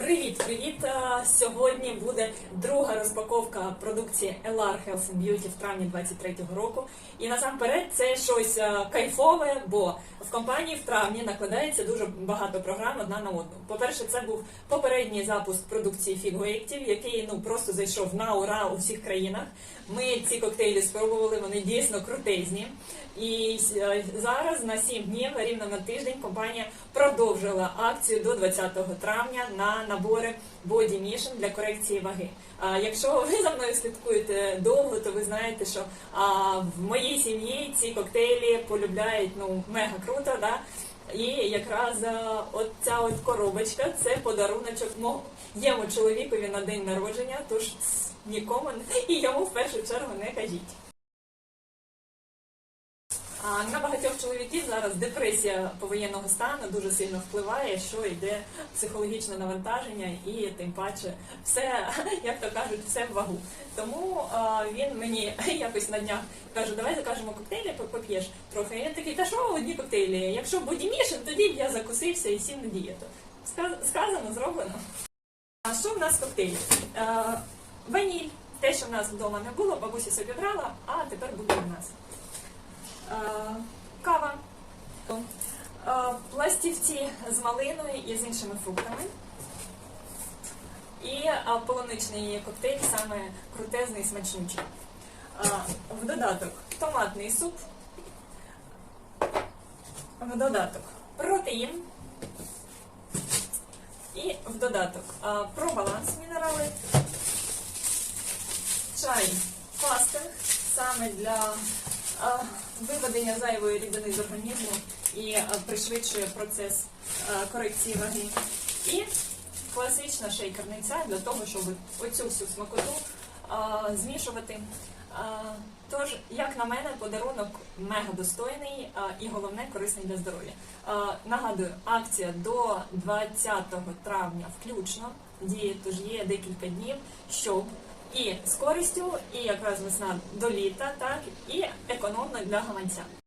Привіт, привіт! Сьогодні буде друга розпаковка продукції LR Health and Beauty в травні 23-го року. І насамперед це щось кайфове, бо в компанії в травні накладається дуже багато програм одна на одну. По-перше, це був попередній запуск продукції Фігуектів, який ну просто зайшов на ура у всіх країнах. Ми ці коктейлі спробували, вони дійсно крутезні. І зараз на 7 днів, рівно на тиждень, компанія продовжила акцію до 20 травня на набори Body Mission для корекції ваги. А якщо ви за мною слідкуєте довго, то ви знаєте, що в моїй сім'ї ці коктейлі полюбляють ну мега круто, да. І якраз от ця от коробочка це подаруночок моєму чоловікові на день народження, тож нікому і йому в першу чергу не кажіть. На багатьох чоловіків зараз депресія повоєнного стану дуже сильно впливає, що йде психологічне навантаження, і тим паче все, як то кажуть, все в вагу. Тому а, він мені якось на днях каже, давай закажемо коктейлі, поп'єш трохи. І він такий, та що одні коктейлі? Якщо бодімішн, тоді б я закусився і сів на дієту. Сказ- Сказано, зроблено. А що в нас коктейлі? Ваніль, те, що в нас вдома не було, бабуся собі брала, а тепер буде в нас. Е, кава, е, пластівці з малиною і з іншими фруктами. І е, полуничний коктейль, саме крутезний смачнючий. В додаток томатний суп. В додаток протеїн. І в додаток про баланс мінерали, чай фастинг саме для виведення зайвої рідини з організму і е, пришвидшує процес е, корекції ваги. І класична шейкерниця для того, щоб оцю всю смакоту е, змішувати. Тож, як на мене, подарунок мега достойний і головне корисний для здоров'я. Нагадую, акція до 20 травня включно діє, тож є декілька днів, щоб і з користю, і якраз весна до літа, так і економно для гаманця.